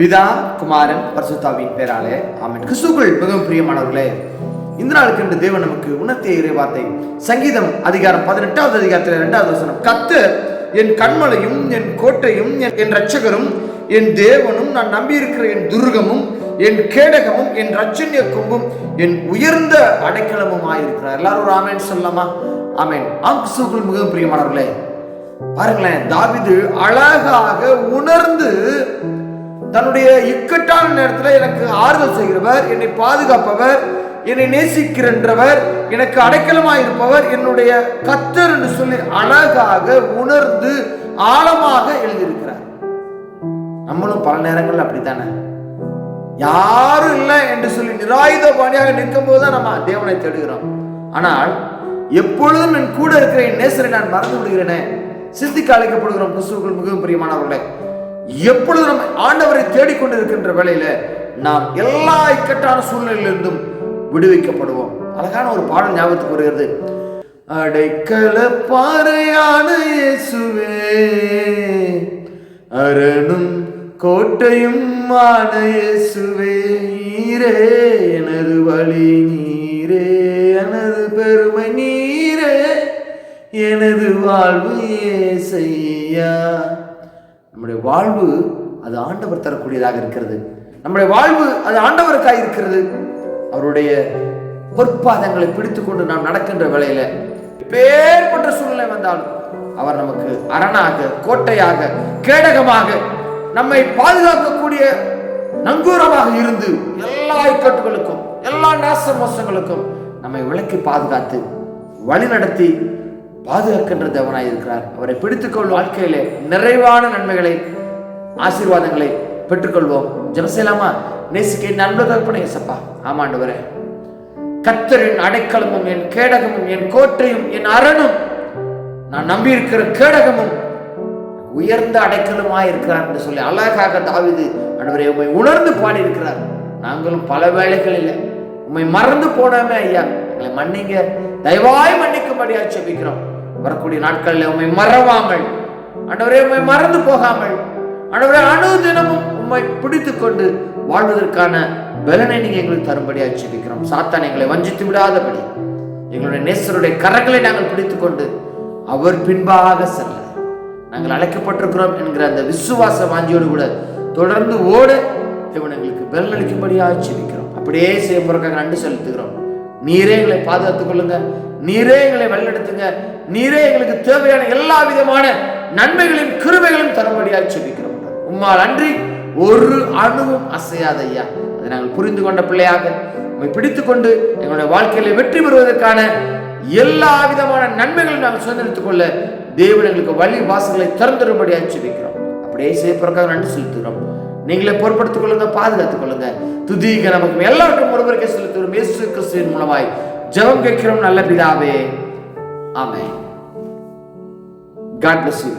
பிதா குமாரன் பரிசுத்தாவின் பேராலே. ஆமன். கிறிஸ்துக்குள் மிகவும் பிரியமானவர்களே இந்த நாளுக்கு என்று தேவன் நமக்கு உணர்த்திய இறை வார்த்தை சங்கீதம் அதிகாரம் பதினெட்டாவது அதிகாரத்தில் இரண்டாவது வசனம் கத்து என் கண்மலையும் என் கோட்டையும் என் என் ரட்சகரும் என் தேவனும் நான் நம்பியிருக்கிற என் துர்கமும் என் கேடகமும் என் ரச்சன்ய கொம்பும் என் உயர்ந்த அடைக்கலமும் ஆயிருக்கிறார். எல்லாரும் ஒரு ஆமேன் சொல்லலாமா? ஆமேன். ஆம் கிறிஸ்துக்குள் மிகவும் பிரியமானவர்களே பாருங்களேன் தாவிது அழகாக உணர்ந்து தன்னுடைய இக்கட்டான நேரத்தில் எனக்கு ஆறுதல் செய்கிறவர் என்னை பாதுகாப்பவர் என்னை நேசிக்கிறன்றவர் எனக்கு அடைக்கலமாய் இருப்பவர் என்னுடைய கத்தர் என்று சொல்லி அழகாக உணர்ந்து ஆழமாக எழுதியிருக்கிறார். நம்மளும் பல நேரங்கள் அப்படித்தானே? யாரும் இல்லை என்று சொல்லி நிராயுத பாணியாக நிற்கும் போதுதான் நம்ம தேவனை தேடுகிறோம். ஆனால் எப்பொழுதும் என் கூட இருக்கிற என் நேசரை நான் மறந்து விடுகிறேனே? சித்திக்கு அழைக்கப்படுகிறோம் கிறிஸ்துவுக்குள் மிகவும் பிரியமானவர்களே. எப்பொழுது நம்ம ஆண்டவரை தேடிக்கொண்டிருக்கின்ற வேலையில நாம் எல்லா இக்கட்டான சூழ்நிலையிலிருந்தும் விடுவிக்கப்படுவோம். அழகான ஒரு பாடல் ஞாபகத்துக்கு வருகிறது. அடைக்கல பாறையான இயேசுவே அரணும் கோட்டையும் மான இயேசுவே நீரே எனது வழி நீரே எனது பெருமை நீரே எனது வாழ்வு ஏசையா. நம்முடைய வாழ்வு அது ஆண்டவர் தரக்கூடியதாக இருக்கிறது. நம்முடைய வாழ்வு அது ஆண்டவருக்காக இருக்கிறது. அவருடைய பொற்பாதங்களை பிடித்து கொண்டு நாம் நடக்கின்ற வேளையில பேர்பட்ட சூழ்நிலை வந்தாலும் அவர் நமக்கு அரணாக கோட்டையாக கேடகமாக நம்மை பாதுகாக்கக்கூடிய நங்கூரமாக இருந்து எல்லா இக்கட்டுகளுக்கும் எல்லா நாச மோசங்களுக்கும் நம்மை விலக்கி பாதுகாத்து வழி நடத்தி பாதுகாக்கின்ற தேவனாய் இருக்கிறார். அவரை பிடித்துக்கொள்ளும் வாழ்க்கையிலே நிறைவான நன்மைகளை ஆசீர்வாதங்களை பெற்றுக்கொள்வோம். ஜெபசேலாமா நேசிக்க நண்பு தகப்பனே சப்பா ஆமாண்டவரே கத்தரின் அடைக்கலமும் என் கேடகமும் என் கோட்டையும் என் அரணும் நான் நம்பியிருக்கிற கேடகமும் உயர்ந்த அடைக்கலமாய் இருக்கிறார் என்று சொல்லி அழகாக தாவிது அன்றுவரை உண்மை உணர்ந்து பாடியிருக்கிறார். நாங்களும் பல வேலைகளில் உண்மை மறந்து போனோமே ஐயா. எங்களை மன்னிங்க. தயவாய் மன்னிக்கும்படியா செபிக்கிறோம் வரக்கூடிய நாட்களில் உண்மை மறவாமல். ஆண்டவரே உண்மை மறந்து போகாமல். ஆண்டவரே அணு தினமும் உண்மை பிடித்து கொண்டு வாழ்வதற்கான பலனை நீங்கள் எங்களுக்கு தரும்படி செபிக்கிறோம் சாத்தான் எங்களை வஞ்சித்து விடாதபடி. எங்களுடைய நேசருடைய கரங்களை நாங்கள் பிடித்து கொண்டு அவர் பின்பாக செல்ல. நாங்கள் அழைக்கப்பட்டிருக்கிறோம் என்கிற அந்த விசுவாச வாஞ்சியோடு கூட தொடர்ந்து ஓட இவன் எங்களுக்கு பலன் அளிக்கும்படியாக செபிக்கிறோம் அப்படியே செய்ய போறக்காக நன்றி செலுத்துகிறோம். நீரே எங்களை பாதுகாத்துக் கொள்ளுங்க. நீரே எங்களை வழிநடத்துங்க. நீரே எங்களுக்கு தேவையான எல்லா விதமான நன்மைகளின் கிருமைகளும் தரும்படியாக சொல்லிக்கிறோம் உம்மால் அன்றி ஒரு அணுவும் அசையாத ஐயா அதை நாங்கள் புரிந்து கொண்ட பிள்ளையாக உண்மை பிடித்து கொண்டு எங்களுடைய வாழ்க்கையில வெற்றி பெறுவதற்கான எல்லா விதமான நன்மைகளையும் நாங்கள் சுதந்திரித்துக் கொள்ள தேவன் எங்களுக்கு வழி வாசல்களை திறந்துடும்படியாக சொல்லிக்கிறோம் அப்படியே செய்யப்படுறதுக்காக நன்றி செலுத்துகிறோம். நீங்களே பொறுப்படுத்திக் கொள்ளுங்க பாதுகாத்துக் கொள்ளுங்க. துதிக நமக்கு. எல்லாருக்கும் ஒருவருக்கே செலுத்தும் இயேசு கிறிஸ்துவின் மூலமாய் ஜெபம் கேட்கிறோம் நல்ல பிதாவே. ஆமே காட் பிளஸ் யூ